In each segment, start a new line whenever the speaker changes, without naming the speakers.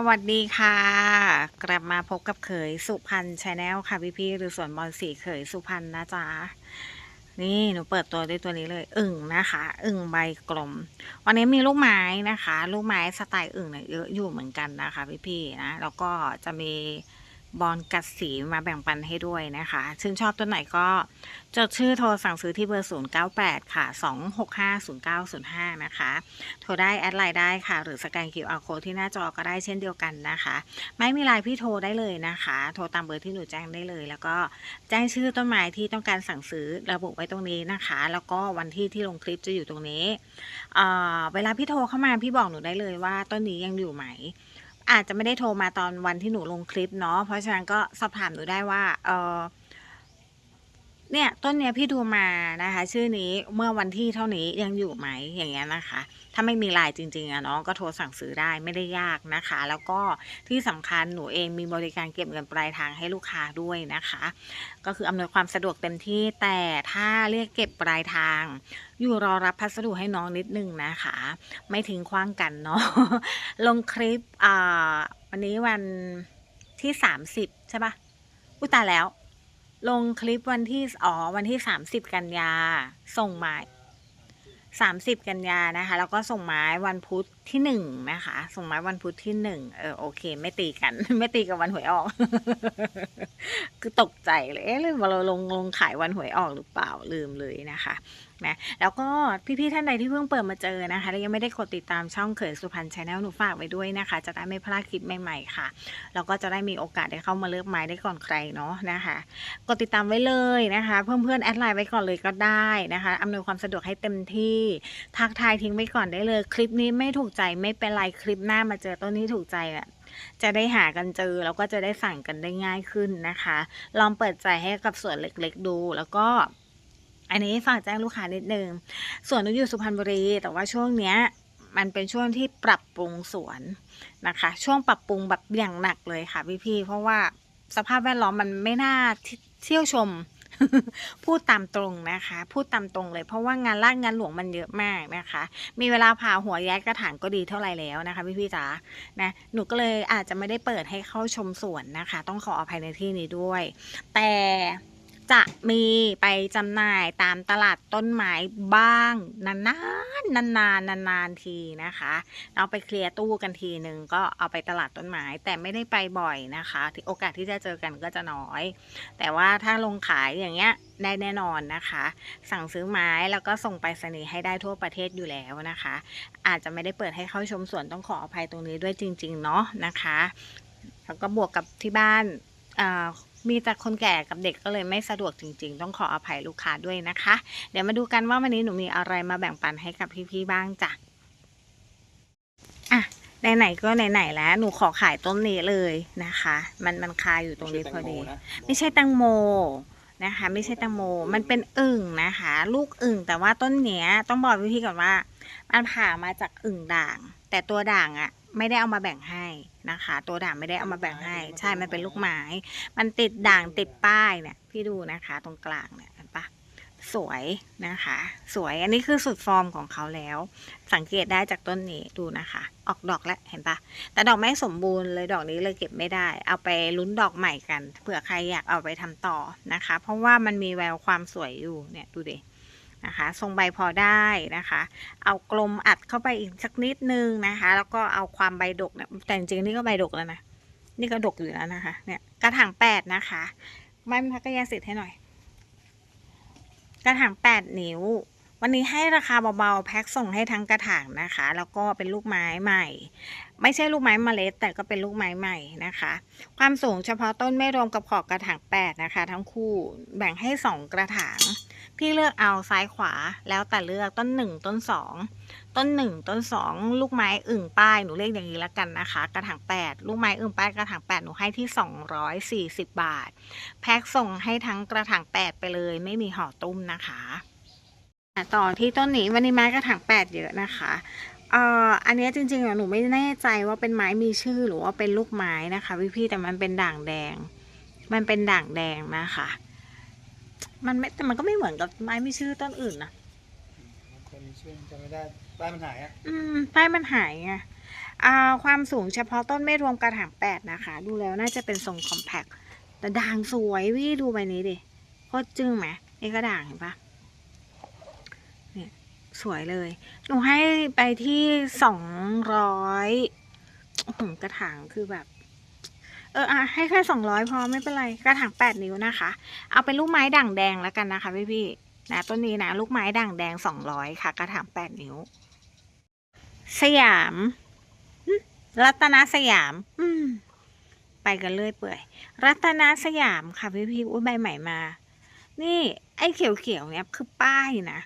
สวัสดีค่ะ กลับมาพบกับเขยสุพรรณชาแนลค่ะพี่พี่ๆหรือสวนบอลสีเขยสุพรรณนะจ๊ะ นี่หนูเปิดตัวด้วยตัวนี้เลย อึ่งนะคะ อึ่งใบกลม วันนี้มีลูกไม้นะคะ ลูกไม้สไตล์อึ่งเนี่ยเยอะอยู่เหมือนกันนะคะ พี่พี่ๆนะ แล้วก็จะมี บอลกัดสีมาแบ่งปันให้ด้วยนะคะ ชื่นชอบตัวไหนก็จดชื่อโทรสั่งซื้อที่เบอร์ 098 ค่ะ 2650905 นะคะ โทรได้แอดไลน์ได้ค่ะ หรือสแกน QR code ที่หน้าจอก็ได้เช่นเดียวกันนะคะ ไม่มีไลน์พี่โทรได้เลยนะคะ โทรตามเบอร์ที่หนูแจ้งได้เลย แล้วก็แจ้งชื่อต้นไม้ที่ต้องการสั่งซื้อระบุไว้ตรงนี้นะคะ แล้วก็วันที่ที่ลงคลิปจะอยู่ตรงนี้เเวลาพี่โทรเข้ามาพี่บอกหนูได้เลยว่าต้นนี้ยังอยู่ไหม อาจจะไม่ได้โทรมาตอนวันที่หนูลงคลิปเนาะเพราะฉะนั้นก็สอบถามหนูได้ว่าเออ เนี่ยต้นเนี้ยพี่ดูมานะคะ ชื่อนี้เมื่อวันที่เท่านี้ยังอยู่ไหมอย่างเงี้ยนะคะ ถ้าไม่มีลน์จริงๆอะเนาะก็โทรสั่งซื้อได้ไม่ได้ยากนะคะ แล้วก็ที่สำคัญหนูเองมีบริการเก็บเงินปลายทางให้ลูกค้าด้วยนะคะ ก็คืออำนวยความสะดวกเต็มที่แต่ถ้าเรียกเก็บปลายทาง อยู่รอรับพัสดุให้น้องนิดนึงนะคะ ไม่ทิ้งขว้างกันเนาะลงคลิปอ่าวันนี้วันที่สามสิบใช่ปะอุยตายแล้ว ลงคลิปวันที่อ๋อวันที่สามสิบกันยา ส่งหม้สามสิบกันยานะคะ แล้วก็ส่งหม้วันพุธ ที่หนึ่งนะคะส่งไม้วันพุธที่หนึ่งเออโอเค ไม่ตีกัน ไม่ตีกับวันหวยออก คือตกใจเลยเอ๊ะลืมว่าเราลงลงขายวันหวยออกหรือเปล่าลืมเลยนะคะนะแล้วก็พี่ๆท่านใดที่เพิ่งเปิดมาเจอนะคะแล้วยังไม่ได้กดติดตามช่องเขยสุพรรณชาแนลหนูฝากไว้ด้วยนะคะ จะได้ไม่พลาดคลิปใหม่ๆค่ะแล้วก็จะได้มีโอกาสได้เข้ามาเลือกไม้ได้ก่อนใครเนาะนะคะกดติดตามไว้เลยนะคะ เพื่อนๆแอดไลน์ไว้ก่อนเลยก็ได้นะคะอำนวยความสะดวกให้เต็มที่ทักทายทิ้งไว้ก่อนได้เลย คลิปนี้ไม่ถูกใจไม่เป็นไรคลิปหน้ามาเจอต้นนี้ถูกใจอะจะได้หากันเจอแล้วก็จะได้สั่งกันได้ง่ายขึ้นนะคะ ลองเปิดใจให้กับส่วนเล็กๆดูแล้วก็อันนี้ฝากแจ้งลูกค้านิดนึงส่วนนูอยู่สุพรรณบุรี แต่ว่าช่วงเนี้ยมันเป็นช่วงที่ปรับปรุงสวนนะคะ ช่วงปรับปรุงแบบอย่างหนักเลยค่ะพี่ๆเพราะว่าสภาพแวดล้อมมันไม่น่าเที่ยวชม พูดตามตรงนะคะ พูดตามตรงเลย เพราะว่างานลาดงานหลวงมันเยอะมากนะคะ มีเวลาผ่าหัวย้ายกระถางก็ดีเท่าไหร่แล้วนะคะพี่พี่ๆจ๋านะหนูก็เลยอาจจะไม่ได้เปิดให้เข้าชมสวนนะคะ ต้องขออภัยในที่นี้ด้วย แต่ จะมีไปจำหน่ายตามตลาดต้นไม้บ้างนานๆนานๆนานๆทีนะคะเอาไปเคลียร์ตู้กันทีหนึ่งก็เอาไปตลาดต้นไม้แต่ไม่ได้ไปบ่อยนะคะที่โอกาสที่จะเจอกันก็จะน้อย แต่ว่าถ้าลงขายอย่างเงี้ยได้แน่นอนนะคะ สั่งซื้อไม้แล้วก็ส่งไปรษณีให้ได้ทั่วประเทศอยู่แล้วนะคะ อาจจะไม่ได้เปิดให้เข้าชมสวนต้องขออภัยตรงนี้ด้วยจริง ๆ เนาะนะคะ แล้วก็บวกกับที่บ้านอ่า มีแต่คนแก่กับเด็กก็เลยไม่สะดวกจริง ๆ ต้องขออภัยลูกค้าด้วยนะคะ เดี๋ยวมาดูกันว่าวันนี้หนูมีอะไรมาแบ่งปันให้กับพี่ๆบ้างจ้ะอะไหนๆก็ไหนๆแล้วหนูขอขายต้นนี้เลยนะคะ มันมันคาอยู่ตรงนี้พอดี ไม่ใช่แตังโมนะคะ ไม่ใช่แตังโมมันเป็นอึ่งนะคะ ลูกอึ่งแต่ว่าต้นเนี้ยต้องบอกวิธีก่อนว่า มันผ่ามาจากอึ่งด่าง แต่ตัวด่างอะ่ะ ไม่ได้เอามาแบ่งให้นะคะ ตัวด่างไม่ได้เอามาแบ่งให้ ใช่มันเป็นลูกไม้ มันติดด่างติดป้ายเนี่ยพี่ดูนะคะ ตรงกลางเนี่ยเห็นปะสวยนะคะ สวยอันนี้คือสุดฟอร์มของเขาแล้ว สังเกตได้จากต้นนี้ดูนะคะ ออกดอกแล้วเห็นปะแต่ดอกไม่สมบูรณ์เลยดอกนี้เลยเก็บไม่ได้ เอาไปลุ้นดอกใหม่กันเผื่อใครอยากเอาไปทำต่อนะคะ เพราะว่ามันมีแววความสวยอยู่เนี่ยดูดิ นะคะ ทรงใบพอได้นะคะ เอากลมอัดเข้าไปอีกสักนิดนึงนะคะ แล้วก็เอาความใบดกเนี่ยแต่จริงๆนี่ก็ใบดกแล้วนะนี่ก็ดกอยู่แล้วนะคะ เนี่ยกระถางแปดนะคะไม่พักกระยาสิทธิ์ให้หน่อย กระถางแปดนิ้ว วันนี้ให้ราคาเบาๆแพ็คส่งให้ทั้งกระถางนะคะ แล้วก็เป็นลูกไม้ใหม่ ไม่ใช่ลูกไม้เมล็ด แต่ก็เป็นลูกไม้ใหม่นะคะ ความสูงเฉพาะต้นไม่รวมกับขอบกระถาง8นะคะ ทั้งคู่แบ่งให้2กระถาง พี่เลือกเอาซ้ายขวาแล้วแต่เลือกต้น1ต้น2ต้น1ต้น2ลูกไม้อึ่งป้ายหนูเรียกอย่างนี้แล้วกันนะคะ กระถาง8ลูกไม้อึ่งป้ายกระถาง8หนูให้ที่240บาท แพ็คส่งให้ทั้งกระถาง8ไปเลย ไม่มีห่อตุ้มนะคะต่อที่ต้นนี้วันนี้ไม้กระถางแปดเยอะนะคะเอ่ออันนี้จริงๆหนูไม่แน่ใจว่าเป็นไม้มีชื่อหรือว่าเป็นลูกไม้นะคะพี่ๆแต่มันเป็นด่างแดง มันเป็นด่างแดงนะคะ มันไม่แต่มันก็ไม่เหมือนกับไม้มีชื่อต้นอื่นนะ
คนชื่อจำไม่ได้บ้านมันหายอะ
อืมป้ายมันหายไงอ่าความสูงเฉพาะต้นไม่รวมกระถางแปดนะคะ ดูแล้วน่าจะเป็นทรงคอมแพคแต่ด่างสวยพี่ดูใบนี้ดิโคตรจึ้งไหมนี่ก็ด่างเห็นปะเนี่ยสวยเลย หนูให้ไปที่สองร้อยกระถางคือแบบ เอออะให้แค่สองร้อยพอไม่เป็นไรกระถางแปดนิ้วนะคะ เอาเป็นลูกไม้ด่างแดงแล้วกันนะคะพี่พี่ๆนะต้นนี้นะลูกไม้ด่างแดงสองร้อยค่ะ กระถางแปดนิ้ว สยามหึรัตนสยาม อืม ไปกันเรื่อยเปื่อย รัตนสยามค่ะพี่พี่ๆอุ้ยใบใหม่มา นี่ไอ้เขียวๆเนี่ยคือป้ายนะ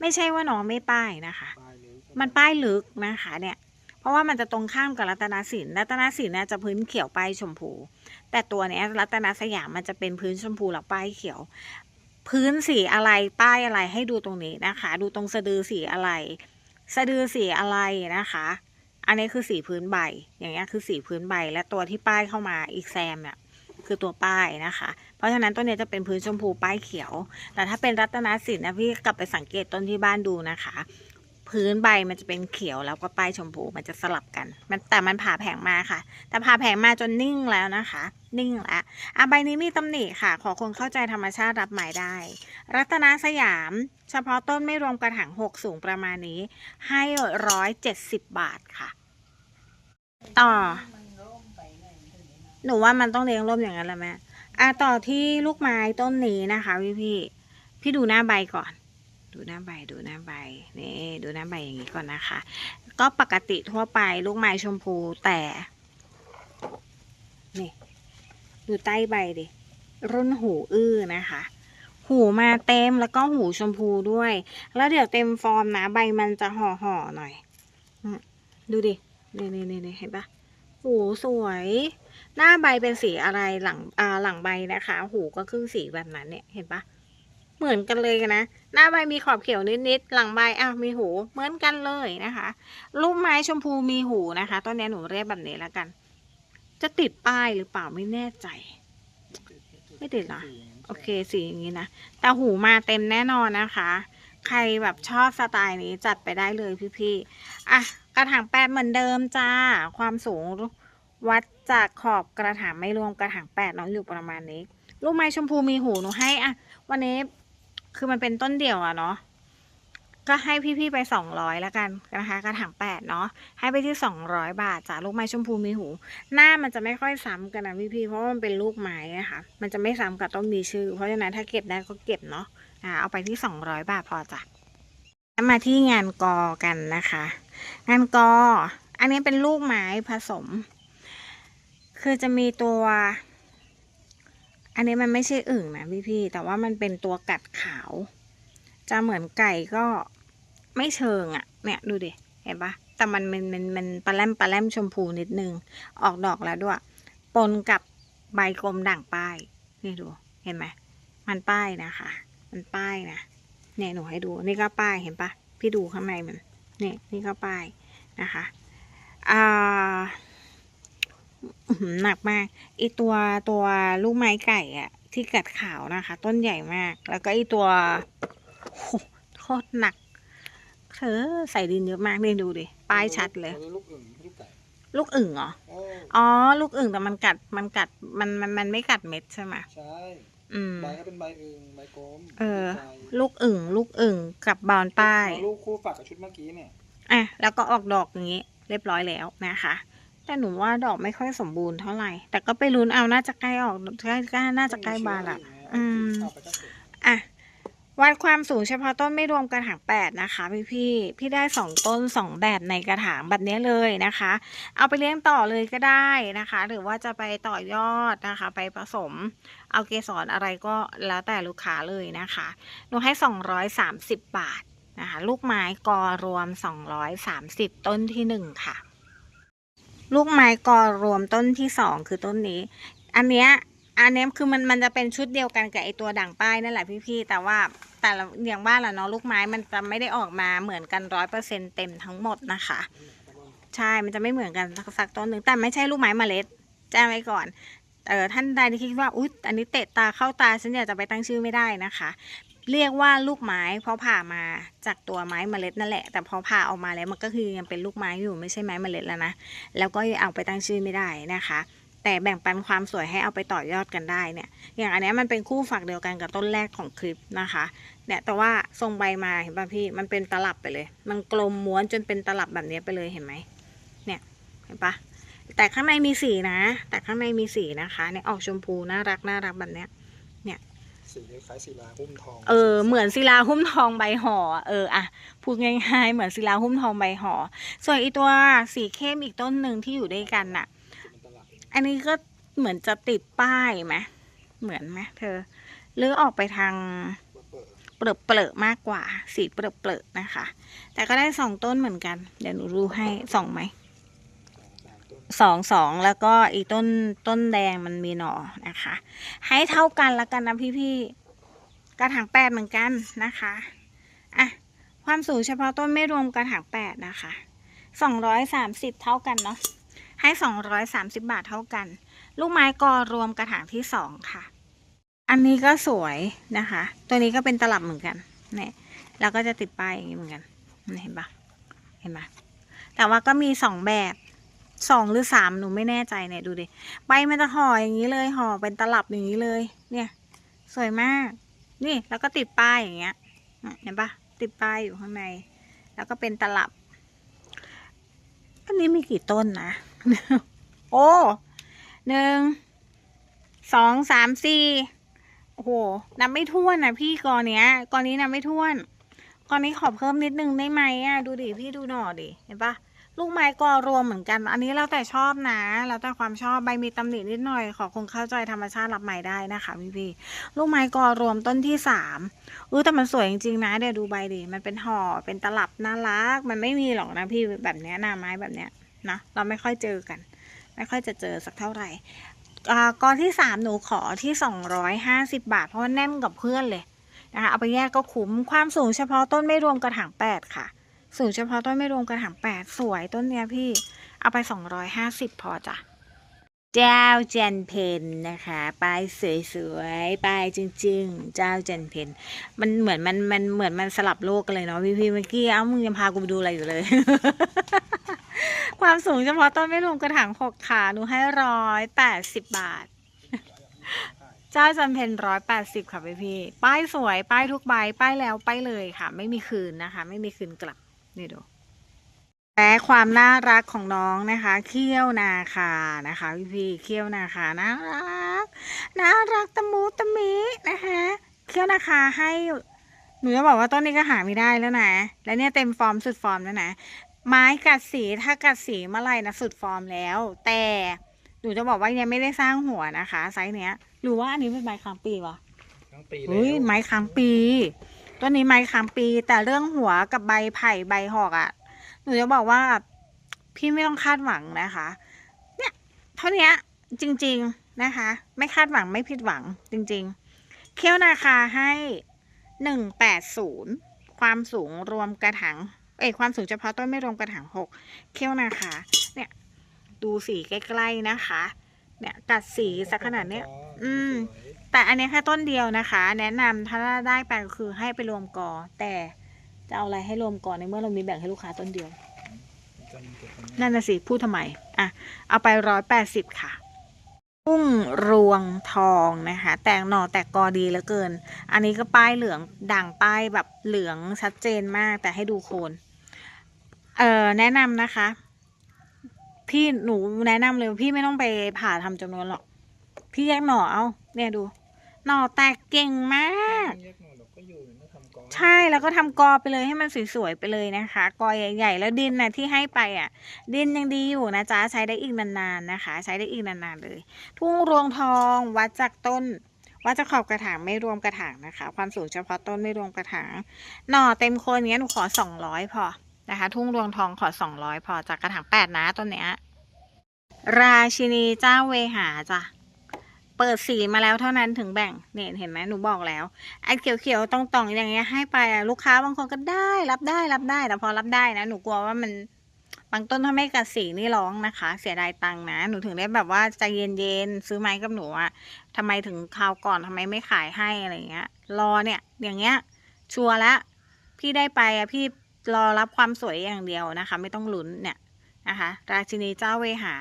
ไม่ใช่ว่าน้องไม่ป้ายนะคะ
ป้ายเลย
มันป้ายลึกนะคะ เนี่ย เพราะว่ามันจะตรงข้ามกับรัตนสินรัตนสินเนี่ยจะพื้นเขียวป้ายชมพู แต่ตัวเนี้ยรัตนสยามมันจะเป็นพื้นชมพูแล้วป้ายเขียว พื้นสีอะไรป้ายอะไรให้ดูตรงนี้นะคะ ดูตรงสะดือสีอะไร สะดือสีอะไรนะคะ อันนี้คือสีพื้นใบ อย่างเงี้ยคือสีพื้นใบ และตัวที่ป้ายเข้ามาอีกแซมเนี่ยคือตัวป้ายนะคะ เพราะฉะนั้นต้นนี้จะเป็นพื้นชมพูป้ายเขียว แต่ถ้าเป็นรัตนสินนะพี่กลับไปสังเกตต้นที่บ้านดูนะคะ พื้นใบมันจะเป็นเขียวแล้วก็ป้ายชมพูมันจะสลับกัน มันแต่มันผ่าแผงมาค่ะ แต่ผ่าแผงมาจนนิ่งแล้วนะคะ นิ่งแล้วอะใบนี้มีตำหนิค่ะ ขอคนเข้าใจธรรมชาติรับหมายได้ รัตนสยาม เฉพาะต้นไม่รวมกระถางหกสูงประมาณนี้ ให้ร้อยเจ็ดสิบบาทค่ะ ต่อ หนูว่ามันต้องเลี้ยงร่มอย่างนั้นแหละแม่อะต่อที่ลูกไม้ต้นนี้นะคะพี่พี่พี่ดูหน้าใบก่อน ดูหน้าใบดูหน้าใบนี่ดูหน้าใบอย่างนี้ก่อนนะคะ ก็ปกติทั่วไปลูกไม้ชมพูแต่นี่ดูใต้ใบดิรุ่นหูอื้อนะคะ หูมาเต็มแล้วก็หูชมพูด้วย แล้วเดี๋ยวเต็มฟอร์มนะใบมันจะห่อห่อๆหน่อยดูดินี่นี่นี่นี่เห็นปะหูสวย หน้าใบเป็นสีอะไรหลังอ่าหลังใบนะคะ หูก็ครึ่งสีแบบนั้นเนี่ยเห็นปะ เหมือนกันเลยนะ หน้าใบมีขอบเขียวนิดๆ หลังใบอ้าวมีหู เหมือนกันเลยนะคะลูกไม้ชมพูมีหูนะคะ ต้นนี้หนูเรียกแบบนี้แล้วกัน จะติดป้ายหรือเปล่าไม่แน่ใจ ไม่ติดหรอโอเคสีอย่างนี้นะ แต่หูมาเต็มแน่นอนนะคะ ใครแบบชอบสไตล์นี้จัดไปได้เลยพี่ๆ อะ กระถางแปดเหมือนเดิมจ้า ความสูงวัดจากขอบกระถางไม่รวมกระถางแปดน้องอยู่ประมาณนี้ ลูกไม้ชมพูมีหูหนูให้อะ วันนี้ คือมันเป็นต้นเดี่ยวอะเนาะก็ให้พี่ๆไปสองร้อยแล้วกันนะคะกระถางแปดเนาะให้ไปที่สองร้อยบาทจ้าลูกไม้ชมพูมีหู หน้ามันจะไม่ค่อยซ้ำกันนะพี่ๆเพราะมันเป็นลูกไม้นะคะมันจะไม่ซ้ำกับต้นมีชื่อ เพราะฉะนั้นถ้าเก็บได้ก็เก็บเนาะอ่าเอาไปที่สองร้อยบาทพอจ้ะมาที่งานกอกันนะคะ งานกอ อันนี้เป็นลูกไม้ผสม คือจะมีตัว อันนี้มันไม่ใช่อึ่งนะพี่พี่ๆแต่ว่ามันเป็นตัวกัดขาว จะเหมือนไก่ก็ไม่เชิงอะ่ะ เนี่ยดูดิ เห็นปะแต่มันมันมันมันปลาแรมปลาแรมชมพูนิดนึง ออกดอกแล้วด้วย ปนกับใบกลมด่างป้าย นี่ดู เห็นไหม มันป้ายนะคะ มันป้ายนะ เนี่ยหนูให้ดู นี่ก็ป้ายเห็นปะพี่ดูข้างในมันนี่นี่ก็ป้ายนะคะ อ่า หือหนักมากไอตัวตัวลูกไม้ไก่อะที่กัดขาวนะคะ ต้นใหญ่มาก แล้วก็ไอตัวโหโคตรหนัก เธอใส่ดินเยอะมากนี่ดูดิป้ายชัดเลย
อันนี้ลูกอึ่งลูกไก่
ลูกอึ่งเหรอ
โอ้
อ๋อ ลูกอึ่งแต่มันกัด มันกัด มัน มัน มันไม่กัดเม็ดใช่ไหม
ใช่
อืม
ใบก็เป็นใบอึ่งใบกลม
เออ
ใบ
ลูกอึ่ง ลูกอึ่ง กับบอนป้าย
เอาลูกคู่ฝักกับชุดเมื่อกี้เนี่ย
อะ แล้วก็ออกดอกอย่างนี้ เรียบร้อยแล้วนะคะ แต่หนูว่าดอกไม่ค่อยสมบูรณ์เท่าไหร่ แต่ก็ไปลุ้นเอาน่าจะใกล้ออกใกล้ใกล้น่าจะใกล้บานละอืม
เอาไปก็เสร็จ
อะวัดความสูงเฉพาะต้นไม่รวมกระถางแปดนะคะพี่พี่ๆพี่ได้สองต้นสองแบบในกระถางแบบนี้เลยนะคะ เอาไปเลี้ยงต่อเลยก็ได้นะคะ หรือว่าจะไปต่อยอดนะคะ ไปผสม เอาเกสรอะไรก็แล้วแต่ลูกค้าเลยนะคะหนูให้สองร้อยสามสิบบาทนะคะ ลูกไม้กอรวมสองร้อยสามสิบต้นที่หนึ่งค่ะ ลูกไม้กอรวมต้นที่สองคือต้นนี้ อันเนี้ยอันเนี้ยคือมันมันจะเป็นชุดเดียวกันกับไอตัวด่างป้ายนั่นแหละพี่ๆแต่ว่าแต่ละอย่างบ้านละเนาะลูกไม้มันจะไม่ได้ออกมาเหมือนกันร้อยเปอร์เซ็นเต็มทั้งหมดนะคะ ใช่มันจะไม่เหมือนกันสักต้นหนึ่งแต่ไม่ใช่ลูกไม้เมล็ดแจ้งไว้ก่อนเออท่านใดที่คิดว่าอุ๊ยอันนี้เตะตาเข้าตาฉันอยากจะไปตั้งชื่อไม่ได้นะคะ เรียกว่าลูกไม้เพราะผ่ามาจากตัวไม้เมล็ดนั่นแหละ แต่พอผ่าออกมาแล้วมันก็คือยังเป็นลูกไม้อยู่ไม่ใช่ไม้เมล็ดแล้วนะ แล้วก็เอาไปตั้งชื่อไม่ได้นะคะ แต่แบ่งปันความสวยให้เอาไปต่อยอดกันได้เนี่ย อย่างอันนี้มันเป็นคู่ฝักเดียวกันกับต้นแรกของคลิปนะคะ เนี่ยแต่ว่าทรงใบมาเห็นป่ะพี่ มันเป็นตลับไปเลย มันกลมม้วนจนเป็นตลับแบบนี้ไปเลยเห็นไหม เนี่ยเห็นปะแต่ข้างในมีสีนะ แต่ข้างในมีสีนะคะ เนี่ยออกชมพูน่ารักน่ารักแบบเนี้ย
สีคล้ายศิลาหุ้มทอง
เออเหมือนศิลาหุ้มทองใบห่อเอออะพูดง่ายๆเหมือนศิลาหุ้มทองใบห่อส่วนอีตัวสีเข้มอีกต้นหนึ่งที่อยู่ด้วยกันน่ะ อันนี้ก็เหมือนจะติดป้ายไหมเหมือนไหมเธอหรือออกไปทาง
เปิด
เปรอะเปรอะมากกว่า สีเปรอะเปรอะนะคะ แต่ก็ได้สองต้นเหมือนกัน เดี๋ยวหนูดูให้สองไหม สองสองแล้วก็อีต้นต้นแดงมันมีหน่อนะคะ ให้เท่ากันแล้วกันนะพี่ๆกระถางแปดเหมือนกันนะคะอะความสูงเฉพาะต้นไม่รวมกระถางแปดนะคะสองร้อยสามสิบเท่ากันเนาะให้สองร้อยสามสิบบาทเท่ากัน ลูกไม้กอรวมกระถางที่สองค่ะ อันนี้ก็สวยนะคะ ตัวนี้ก็เป็นตลับเหมือนกันเนี่ยแล้วก็จะติดป้ายอย่างนี้เหมือนกันเห็นปะเห็นปะแต่ว่าก็มีสองแบบ สองหรือสามหนูไม่แน่ใจเนี่ยดูดิใบมันจะห่ออย่างนี้เลยห่อเป็นตลับอย่างนี้เลย เนี่ย สวยมาก นี่แล้วก็ติดป้ายอย่างเงี้ยเห็นปะติดป้ายอยู่ข้างใน แล้วก็เป็นตลับอันนี้มีกี่ต้นนะโอ้หนึ่งสองสามสี่โอ้โหนับไม่ถ้วนนะพี่กอเนี้ยกอนี้นับไม่ถ้วนกอนี้ขอเพิ่มนิดนึงได้ไหมอะดูดิพี่ดูหน่อดิเห็นปะ ลูกไม้กอรวมเหมือนกัน อันนี้แล้วแต่ชอบนะ แล้วแต่ความชอบใบมีตำหนินิดหน่อยขอคงเข้าใจธรรมชาติรับใหม่ได้นะคะพี่พี่ๆลูกไม้กอรวมต้นที่สามเออแต่มันสวยจริงๆนะเดี๋ยวดูใบดิมันเป็นห่อเป็นตลับน่ารัก มันไม่มีหรอกนะพี่แบบเนี้ยหน้าไม้แบบเนี้ยนะเราไม่ค่อยเจอกัน ไม่ค่อยจะเจอสักเท่าไหร่อ่ากอนที่สามหนูขอที่สองร้อยห้าสิบาท เพราะว่าแน่นกับเพื่อนเลยนะคะเอาไปแยกก็คุ้มความสูงเฉพาะต้นไม่รวมกระถางแปดค่ะ สูงเฉพาะต้นไม่รวมกระถางแปดสวยต้นเนี้ยพี่ เอาไปสองร้อยห้าสิบพอจ้ะเจ้าเจนเพนนะคะป้ายสวยๆป้ายจริง ๆ เจ้าเจนเพนมันเหมือนมันมันเหมือนมันสลับโลกกันเลยเนาะพี่พี่เมื่อกี้เอ้ามึงยังพากูไปดูอะไรอยู่เลย ความสูงเฉพาะต้นไม่รวมกระถางหกขาหนูให้ร้อยแปดสิบบาท เจ้าจันเพนร้อยแปดสิบค่ะพี่พี่ป้ายสวย ป้ายทุกใบป้ายแล้วป้ายเลยค่ะ ไม่มีคืนนะคะ ไม่มีคืนกลับ นี่ดูและความน่ารักของน้องนะคะ เขี้ยวนาคานะคะพี่พี่ๆเขี้ยวนาคาน่ารักน่ารักตะมูตะมินะคะเขี้ยวนาคาให้หนูจะบอกว่าต้นนี้ก็หาไม่ได้แล้วนะ และเนี่ยเต็มฟอร์มสุดฟอร์มแล้วนะ ไม้กัดสีถ้ากัดสีเมื่อไหร่นะสุดฟอร์มแล้ว แต่หนูจะบอกว่ายังไม่ได้สร้างหัวนะคะ ไซส์เนี้ยหรือว่าอันนี้เป็นไม้ค้างปีวะ
ทั้งปีแล้
เฮ้ยวไม้ค้างปี ต้นนี้ไม้ค้างปี แต่เรื่องหัวกับใบไผ่ใบหอกอะ่ะ หนูจะบอกว่าพี่ไม่ต้องคาดหวังนะคะ เนี่ยเท่านี้จริง ๆนะคะ ไม่คาดหวังไม่ผิดหวังจริง ๆ เคี้ยวนาคาให้หนึ่งแปดศูนย์ความสูงรวมกระถางเอ้ยความสูงเฉพาะต้นไม่รวมกระถางหกเคี้ยวนาคาเนี่ย ดูสีใกล้ๆนะคะ เนี่ยกัดสีสักขนาดเนี้ย อืม
สวย
แต่อันนี้แค่ต้นเดียวนะคะ แนะนำถ้าได้ไปก็คือให้ไปรวมกอ แต่จะเอาอะไรให้รวมกอในเมื่อเรามีแบ่งให้ลูกค้าต้นเดียว
นั่น
น่ะสิพูดทำไมอะเอาไปร้อยแปดสิบค่ะพุ่งรวงทองนะคะ แตกหน่อแตกกอดีเหลือเกิน อันนี้ก็ป้ายเหลืองด่างป้ายแบบเหลืองชัดเจนมากแต่ให้ดูโคนเอ่อแนะนำนะคะ พี่หนูแนะนำเลยพี่ไม่ต้องไปผ่าทำจำนวนหรอก พี่แยกหน่อเอาเนี่ยดู หน่อแตกเก่งมาก
แยกหน่อยเราก็อยู่ไม่ทำกอง
ใช่แล้วก็ทำกอไปเลยให้มันสวยๆไปเลยนะคะ กอใหญ่ ๆ แล้วดินน่ะที่ให้ไปอะ ดินยังดีอยู่นะจ๊ะใช้ได้อีกนานๆนะคะ ใช้ได้อีกนานๆเลย ทุ่งรวงทองวัดจากต้นวัดจากขอบกระถางไม่รวมกระถางนะคะ ความสูงเฉพาะต้นไม่รวมกระถางหน่อเต็มโคนเนี้ยหนูขอสองร้อยพอนะคะ ทุ่งรวงทองขอสองร้อยพอจากกระถางแปดนะต้นเนี้ยราชินีเจ้าเวหาจ้ะ เปิดสีมาแล้วเท่านั้นถึงแบ่งเนี่ยเห็นไหมหนูบอกแล้วไอ้เขียวๆตรงๆอย่างเงี้ยให้ไปลูกค้าบางคนก็ได้รับได้รับได้ แต่พอรับได้นะหนูกลัวว่ามันบางต้นถ้าไม่กัดสีนี่ร้องนะคะ เสียดายตังค์นะ หนูถึงได้แบบว่าใจเย็นๆซื้อไม้กับหนูอะทำไมถึงคราวก่อนทำไมไม่ขายให้อะไรเงี้ย รอเนี่ย อย่างเงี้ย ชัวร์ละพี่ได้ไปอะพี่รอรับความสวยอย่างเดียวนะคะ ไม่ต้องลุ้นเนี่ยนะคะ ราชินีเจ้าเวหา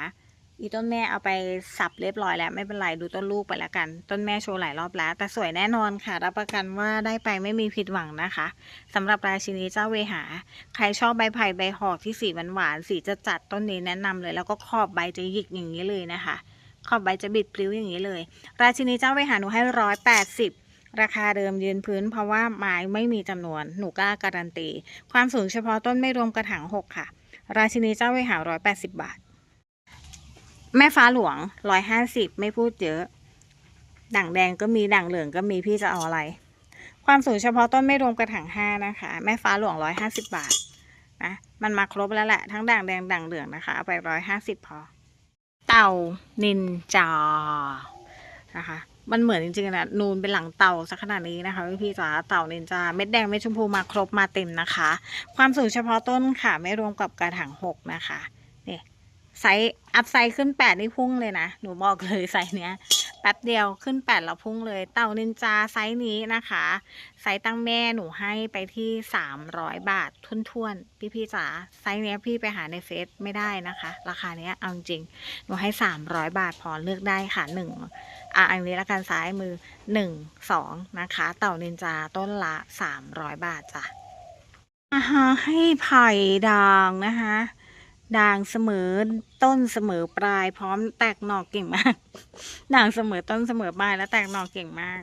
อีต้นแม่เอาไปสับเรียบร้อยแล้วไม่เป็นไรดูต้นลูกไปแล้วกัน ต้นแม่โชว์หลายรอบแล้ว แต่สวยแน่นอนค่ะ รับประกันว่าได้ไปไม่มีผิดหวังนะคะสำหรับราชินีเจ้าเวหา ใครชอบใบไผ่ใบหอกที่สีหวานๆสีจะจัดต้นนี้แนะนำเลย แล้วก็ขอบใบจะหยิกอย่างนี้เลยนะคะ ขอบใบจะบิดปลิวอย่างนี้เลย ราชินีเจ้าเวหาหนูให้ร้อยแปดสิบราคาเดิมยืนพื้นเพราะว่าไม้ไม่มีจำนวนหนูกล้าการันตี ความสูงเฉพาะต้นไม่รวมกระถางหกค่ะ ราชินีเจ้าเวหาร้อยแปดสิบบาท แม่ฟ้าหลวงร้อยห้าสิบไม่พูดเยอะ ด่างแดงก็มีด่างเหลืองก็มีพี่จะเอาอะไร ความสูงเฉพาะต้นไม่รวมกระถางห้านะคะ แม่ฟ้าหลวงร้อยห้าสิบบาทนะมันมาครบแล้วแหละทั้งด่างแดงด่างเหลืองนะคะเอาไปร้อยห้าสิบพอ เต่านินจานะคะมันเหมือนจริงๆนะนูนเป็นหลังเต่าสักขนาดนี้นะคะพี่จ๋าเต่านินจาเม็ดแดงเม็ดชมพูมาครบมาเต็มนะคะ ความสูงเฉพาะต้นค่ะ ไม่รวมกับกระถางหกนะคะ ไซส์อัพไซส์ขึ้นแปดนี่พุ่งเลยนะ หนูบอกเลยไซส์เนี้ยแป๊บเดียวขึ้นแปดแล้วพุ่งเลย เต่านินจาไซส์นี้นะคะ ไซส์ตั้งแม่หนูให้ไปที่สามร้อยบาททุ่นๆพี่พี่ๆจ๋าไซส์เนี้ยพี่ไปหาในเฟซไม่ได้นะคะ ราคาเนี้ยเอาจริงหนูให้สามร้อยบาทพอเลือกได้ค่ะหนึ่งอะอันนี้ละกันซ้ายมือหนึ่งสองนะคะ เต่านินจาต้นละสามร้อยบาทจ้ะอ่าฮะให้ไผ่ด่างนะคะ ด่างเสมอต้นเสมอปลาย พร้อมแตกหน่อเก่งมาก ด่างเสมอต้นเสมอปลายแล้วแตกหน่อเก่งมาก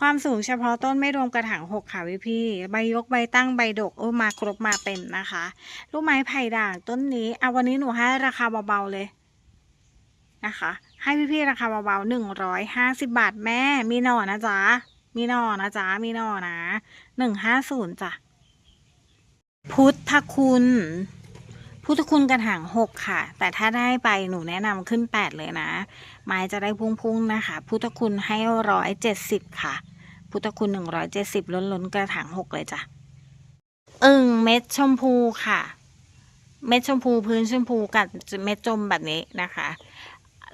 ความสูงเฉพาะต้นไม่รวมกระถางหกค่ะพี่พี่ๆใบยกใบตั้งใบดกโอ้มาครบมาเต็มนะคะลูกไม้ไผ่ด่างต้นนี้เอาวันนี้หนูให้ราคาเบาๆเลยนะคะ ให้พี่พี่ๆราคาเบาๆหนึ่งร้อยห้าสิบาทแม่มีหน่อนะจ๊ะมีหน่อนะจ๊ะมีหน่อนะหนึ่งห้าศูนย์จ้ะพุทธคุณ พุทธคุณกระถางหกค่ะ แต่ถ้าได้ไปหนูแนะนำขึ้นแปดเลยนะ ไม้จะได้พุ่งๆนะคะ พุทธคุณให้ร้อยเจ็ดสิบค่ะ พุทธคุณหนึ่งร้อยเจ็ดสิบล้นๆกระถางหกเลยจ้ะอึ่งเม็ดชมพูค่ะ เม็ดชมพูพื้นชมพูกับเม็ดจมแบบนี้นะคะ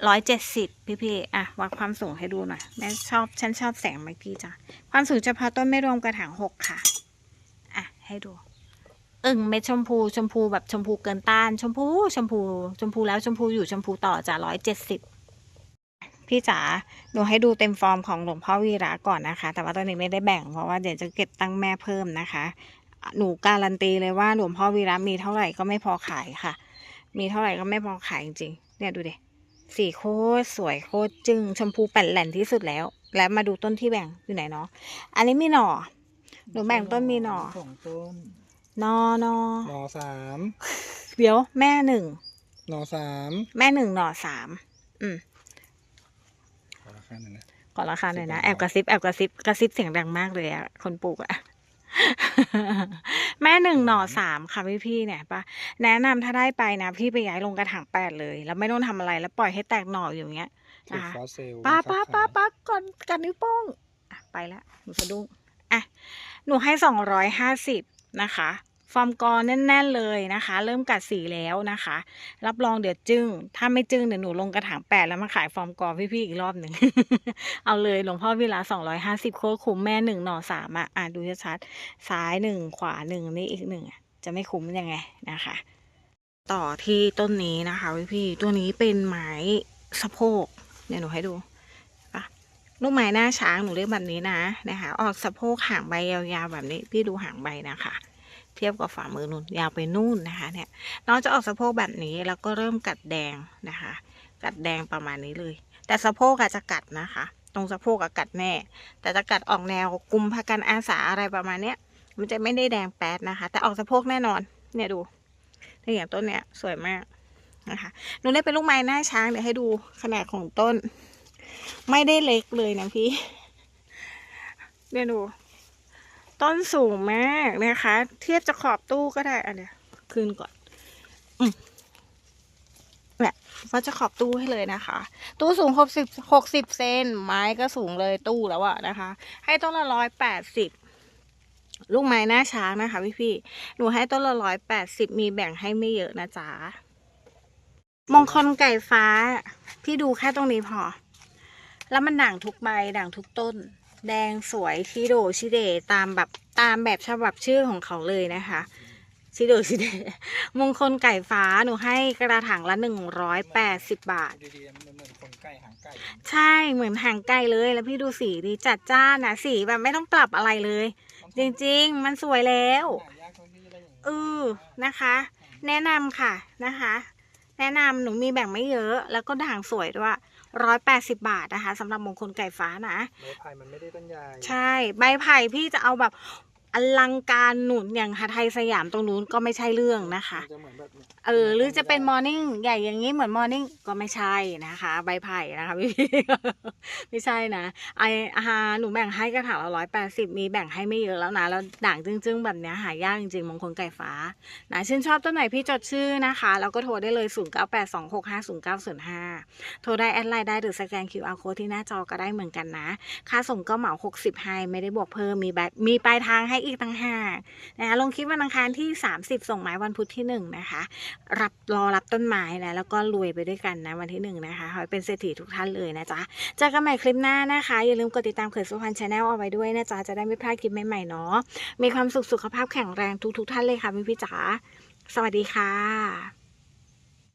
ร้อยเจ็ดสิบพี่ๆอะวัดความสูงให้ดูหน่อยแม่ชอบฉันชอบแสงเมื่อกี้จ้ะความสูงเฉพาะต้นไม่รวมกระถางหกค่ะ อะ ให้ดู อึ่งเม็ดชมพูชมพูแบบชมพูเกินต้าน ชมพูชมพู ชมพูแล้วชมพูอยู่ชมพูต่อจ้ะร้อยเจ็ดสิบพี่จ๋าหนูให้ดูเต็มฟอร์มของหลวงพ่อวีระก่อนนะคะ แต่ว่าตอนนี้ไม่ได้แบ่งเพราะว่าเดี๋ยวจะเก็บตั้งแม่เพิ่มนะคะ หนูการันตีเลยว่าหลวงพ่อวีระมีเท่าไหร่ก็ไม่พอขายค่ะ มีเท่าไหร่ก็ไม่พอขายจริงๆเนี่ยดูดิสีโคตรสวยโคตรจึงชมพูแป่นแหลนที่สุดแล้ว แล้วมาดูต้นที่แบ่งอยู่ไหนเนาะอันนี้มีหน่อหนูแบ่งต้นมีหน่อ
สองต้น
นอนอ
หนอสาม
เดี๋ยวแม่หนึ่ง
หนอสาม
แม่หนึ่งหน่อสามอืม
ขอราคาหน่อยนะ
ก่อนราคาหน่อยนะ
สิบ
แอบกระซิบแอบกระซิบกระซิบเสียงดังมากเลยอะคนปลูกอะแม่หนึ่งหน่อสามค่ะพี่พี่ๆเนี่ยปะแนะนำถ้าได้ไปนะพี่ไปย้ายลงกระถางแปดเลย แล้วไม่ต้องทำอะไรแล้วปล่อยให้แตกหน่ออยู่อย่างเงี้ย
ถูก
นะคะ
ฟอสเซล
ป้าป้า
ครับ
ป้าป้าก่อนกันนิ้วโป้งอะไปแล้วหนูสะดุ้งอะหนูให้สองร้อยห้าสิบ นะคะฟอร์มกอแน่น ๆ เลยนะคะ เริ่มกัดสีแล้วนะคะ รับรองเดี๋ยวจึ้งถ้าไม่จึ้งเดี๋ยวหนูลงกระถางแปดแล้วมาขายฟอร์มกอพี่ๆอีกรอบหนึ่ง เอาเลยหลวงพ่อวิลาสองร้อยห้าสิบโคตรคุ้มแม่หนึ่งหน่อสามอะอะดูชัดๆซ้ายหนึ่งขวาหนึ่งนี่อีกหนึ่งจะไม่คุ้มยังไงนะคะ ต่อที่ต้นนี้นะคะพี่ๆตัวนี้เป็นไม้สะโพกเนี่ยหนูให้ดู ลูกไม้หน้าช้างหนูเรียกแบบนี้นะนะคะ ออกสะโพกหางใบยาวๆแบบนี้ พี่ดูหางใบนะคะ เทียบกับฝ่ามือนุ่นยาวไปนู่นนะคะ เนี่ยน้องจะออกสะโพกแบบนี้แล้วก็เริ่มกัดแดงนะคะ กัดแดงประมาณนี้เลย แต่สะโพกอาจจะกัดนะคะ ตรงสะโพกอะกัดแน่ แต่จะกัดออกแนวกุมภากันอาสาอะไรประมาณเนี้ย มันจะไม่ได้แดงแป๊ดนะคะ แต่ออกสะโพกแน่นอน เนี่ยดูนี่อย่างต้นเนี้ยสวยมากนะคะหนูได้เป็นลูกไม้หน้าช้างเดี๋ยวให้ดูขนาดของต้น ไม่ได้เล็กเลยนะพี่เดี๋ยวดู ต้นสูงมากนะคะ เทียบจะขอบตู้ก็ได้อันเนี้ยขึ้นก่อนอืมเนี่ยว่าจะขอบตู้ให้เลยนะคะ ตู้สูงหกสิบหกสิบเซนไม้ก็สูงเลยตู้แล้วอะนะคะ ให้ต้นละร้อยแปดสิบลูกไม้หน้าช้างนะคะพี่พี่หนูให้ต้นละร้อยแปดสิบมีแบ่งให้ไม่เยอะนะจ๊ะมงคลไก่ฟ้า พี่ดูแค่ตรงนี้พอ แล้วมันด่างทุกใบด่างทุกต้น แดงสวยชิโดชิเดตามแบบตามแบบฉบับชื่อของเขาเลยนะคะชิโดชิเดมงคลไก่ฟ้าหนูให้กระถางละหนึ่งร้อยแปดสิบบาท
ใช่
เหมือนหางไก่เลยแล้วพี่ดูสีดีจัดจ้านนะสีแบบไม่ต้องปรับอะไรเลย จริงๆ มันสวยแล้ว
เอ
อนะคะ แนะนำค่ะนะคะ แนะนำหนูมีแบ่งไม่เยอะ แล้วก็ด่างสวยด้วย ร้อยแปดสิบาทนะคะสำหรับมงคลไก่ฟ้านะ
ไม้ไผ่มันไม่ได้ต้นใหญ่
ใช่ ใบไผ่พี่จะเอาแบบ อลังการหนุนอย่างหาไทยสยามตรงนู้นก็ไม่ใช่เรื่องนะคะ
มันจะเหมือนแบบนี้
เออ หรือจะเป็นมอร์นิ่งใหญ่อย่างนี้เหมือนมอร์นิ่งก็ไม่ใช่นะคะ ใบไผ่นะคะพี่ ไม่ใช่นะไออาหารหนูแบ่งให้กระถางละร้อยแปดสิบมีแบ่งให้ไม่เยอะแล้วนะ แล้วด่างจึ้งๆ แบบเนี้ยหายากจริงๆมงคลไก่ฟ้านะชื่นชอบต้นไหนพี่จดชื่อนะคะ แล้วก็โทรได้เลย 0 9 8 2 6 5 0 9 0 5 โทรได้แอดไลน์ได้หรือสแกน QR code ที่หน้าจอก็ได้เหมือนกันนะ ค่าส่งก็เหมา 60 ให้ไม่ได้บวกเพิ่มมีแบบมีปลายทางให้อีกต่างหากนะคะลงคลิปวันอังคารที่ 30 ส่งหมายวันพุธที่1นะคะรับรอรับต้นไม้นะแล้วก็รวยไปด้วยกันนะวันที่หนึ่งนะคะขอให้เป็นเศรษฐีทุกท่านเลยนะจ๊ะเจอกันใหม่คลิปหน้านะคะ อย่าลืมกดติดตามเขื่อนสุพรรณชาแนลเอาไว้ด้วยนะจ๊ะจะได้ไม่พลาดคลิปใหม่ๆเนาะมีความสุขสุขภาพแข็งแรงทุกๆท่านเลยค่ะพี่พี่จ๋าสวัสดีค่ะ